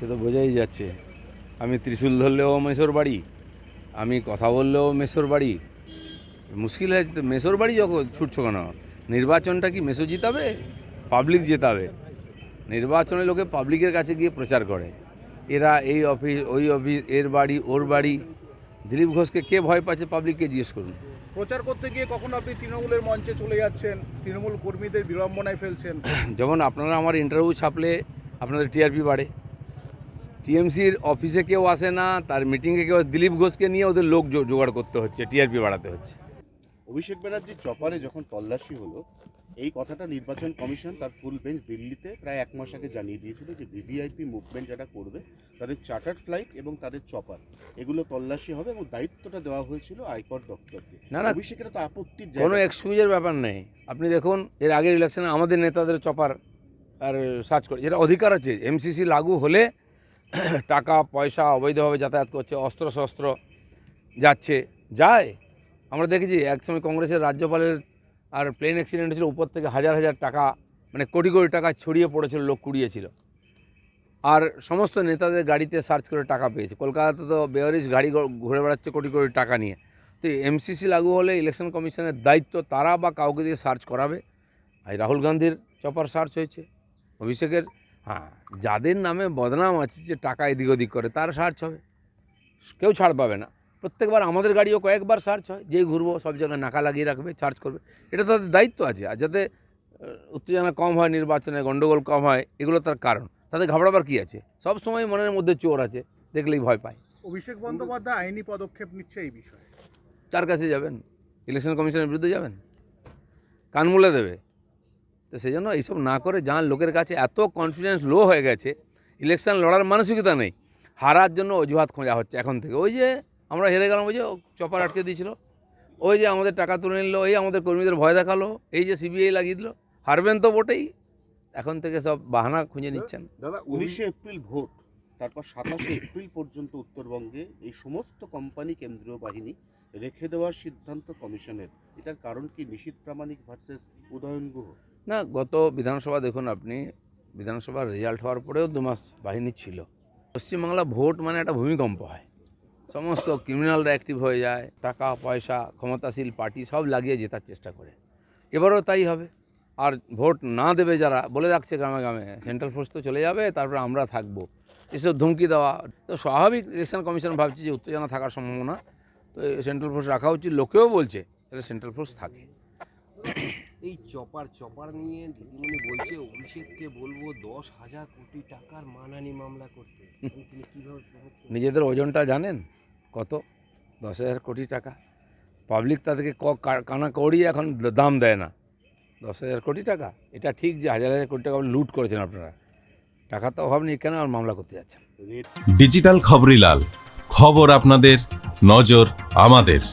যাচ্ছে। আমি ত্রিশূল ধরলেও মেসোর বাড়ি আমি কথা বললেও মেসোর বাড়ি। মুশকিল হয়েছে তো মেসোর বাড়ি যখন ছুটছ কেন? নির্বাচনটা কি মেসো জিতাবে? পাবলিক জেতাবে। নির্বাচনে লোকে পাবলিকের কাছে গিয়ে প্রচার করে। এরা এই অফিস ওই অফিস এর বাড়ি ওর বাড়ি। দিলীপ ঘোষকে কে ভয় পাচ্ছে পাবলিককে জিজ্ঞেস করুন। প্রচার করতে গিয়ে কখনো আপনি তৃণমূলের মঞ্চে চলে যাচ্ছেন? তৃণমূল কর্মীদের বিড়ম্বনায় ফেলছেন? যেমন আপনারা আমার ইন্টারভিউ ছাপলে আপনাদের টিআরপি বাড়ে। টিএমসির অফিসে কেউ আসে না তার মিটিংয়ে কেউ দিলীপ ঘোষকে নিয়ে ওদের লোক জোগাড় করতে হচ্ছে টিআরপি বাড়াতে হচ্ছে অভিষেক ব্যানার্জির চপারে যখন তল্লাশি হলো এই কথাটা নির্বাচন কমিশন তার ফুল বেঞ্চ দিল্লিতে প্রায় এক মাস আগে জানিয়ে দিয়েছিল যে ভিভিআইপি মুভমেন্ট যারা করবে তাদের চার্টার ফ্লাইট এবং তাদের চপার এগুলো তল্লাশি হবে এবং দায়িত্বটা দেওয়া হয়েছিল আয়কর দফতরকে না, না। অভিষেকের তো আপত্তির কোনো এক্সকিউজের ব্যাপার নেই আপনি দেখুন এর আগের ইলেকশনে আমাদের নেতাদের চপার আর সার্চ করে যেটা অধিকার আছে এমসিসি লাগু হলে টাকা, পয়সা অবৈধভাবে যাতায়াত করছে অস্ত্র শস্ত্র যাচ্ছে। যায়? আমরা দেখেছি একসময় কংগ্রেসের রাজ্যপালের আর প্লেন অ্যাক্সিডেন্ট হয়েছিল, উপর থেকে হাজার হাজার টাকা মানে কোটি কোটি টাকা ছড়িয়ে পড়েছিল, লোক কুড়িয়েছিল। আর সমস্ত নেতাদের গাড়িতে সার্চ করে টাকা পেয়েছে। কলকাতাতে তো বেয়ারিশ গাড়ি ঘুরে বেড়াচ্ছে কোটি কোটি টাকা নিয়ে। তো এমসিসি লাগু হলে ইলেকশন কমিশনের দায়িত্ব তারা বা কাউকে দিয়ে সার্চ করাবে? আর রাহুল গান্ধীর চপার সার্চ হয়েছে। অভিষেকের হ্যাঁ। যাদের নামে বদনাম আছে যে টাকা এদিক ওদিক করে তার সার্চ হবে। কেউ ছাড় পাবে না। প্রত্যেকবার আমাদের গাড়িও কয়েকবার সার্চ হয় যেই ঘুরবো সব জায়গায় নাকা লাগিয়ে রাখবে সার্চ করবে। এটা তাদের দায়িত্ব আছে। আর যাতে উত্তেজনা কম হয় নির্বাচনে গণ্ডগোল কম হয় এগুলো তার কারণ। তাদের ঘাবড়াবার কী আছে? সব সময় মনের মধ্যে চোর আছে দেখলেই ভয় পায়। অভিষেক বন্দ্যোপাধ্যায় আইনি পদক্ষেপ নিচ্ছে এই বিষয়ে। কার কাছে যাবেন? ইলেকশন কমিশনের বিরুদ্ধে যাবেন? কানমুলে দেবে। তো সেই জন্য এইসব না করে যান লোকের কাছে এত কনফিডেন্স লো হয়ে গেছে ইলেকশন লড়ার মানসিকতা নেই হারার জন্য অজুহাত খোঁজা হচ্ছে এখন থেকে। ওই যে আমরা হেরে গেলাম ওই যে চপার আটকে দিয়েছিল ওই যে আমাদের টাকা তুলে নিল এই আমাদের কর্মীদের ভয় দেখাল এই যে সিবিআই লাগিয়ে দিল হারবেন তো বটেই এখন থেকে সব বাহানা খুঁজে নিচ্ছেন। দাদা উনিশে এপ্রিল ভোট তারপর সাতাশে এপ্রিল পর্যন্ত উত্তরবঙ্গে এই সমস্ত কোম্পানি কেন্দ্রীয় বাহিনী রেখে দেওয়ার সিদ্ধান্ত কমিশনের। এটার কারণ কি? নিশীত প্রামাণিক ভার্সেস উদয়ন গুহ। না, গত বিধানসভা দেখুন আপনি, বিধানসভার রেজাল্ট হওয়ার পরেও দু মাস বাহিনী ছিল। পশ্চিমবাংলা ভোট মানে একটা ভূমিকম্প হয়। সমস্ত ক্রিমিনালরা অ্যাক্টিভ হয়ে যায়, টাকা, পয়সা, ক্ষমতাশীল পার্টি সব লাগিয়ে জেতার চেষ্টা করে। এবারও তাই হবে। আর ভোট না দেবে যারা, বলে রাখছে গ্রামে গ্রামে সেন্ট্রাল ফোর্স তো চলে যাবে, তারপরে আমরা থাকব। এসব ধুমকি দেওয়া, তো স্বাভাবিক ইলেকশন কমিশন ভাবছে যে উত্তেজনা থাকার সম্ভাবনা। তো সেন্ট্রাল ফোর্স রাখা উচিত, লোকেও বলছে তাহলে সেন্ট্রাল ফোর্স থাকে। এই চপার চপার নিয়ে দিদিমণি বলছে অভিষেককে বলব দশ হাজার কোটি টাকার মানানি মামলা করতে। তিনি কীভাবে নিজেদের ওজনটা জানেন? কত? দশ হাজার কোটি টাকা। পাবলিক তাদেরকে ক কানা কৌড়ি এখন দাম দেয় না। দশ হাজার কোটি টাকা। এটা ঠিক যে হাজার হাজার কোটি টাকা লুট করেছেন আপনারা। টাকা তো অভাব নেই কেন আর মামলা করতে যাচ্ছেন? ডিজিটাল খবরিলাল খবর আপনাদের নজর আমাদের।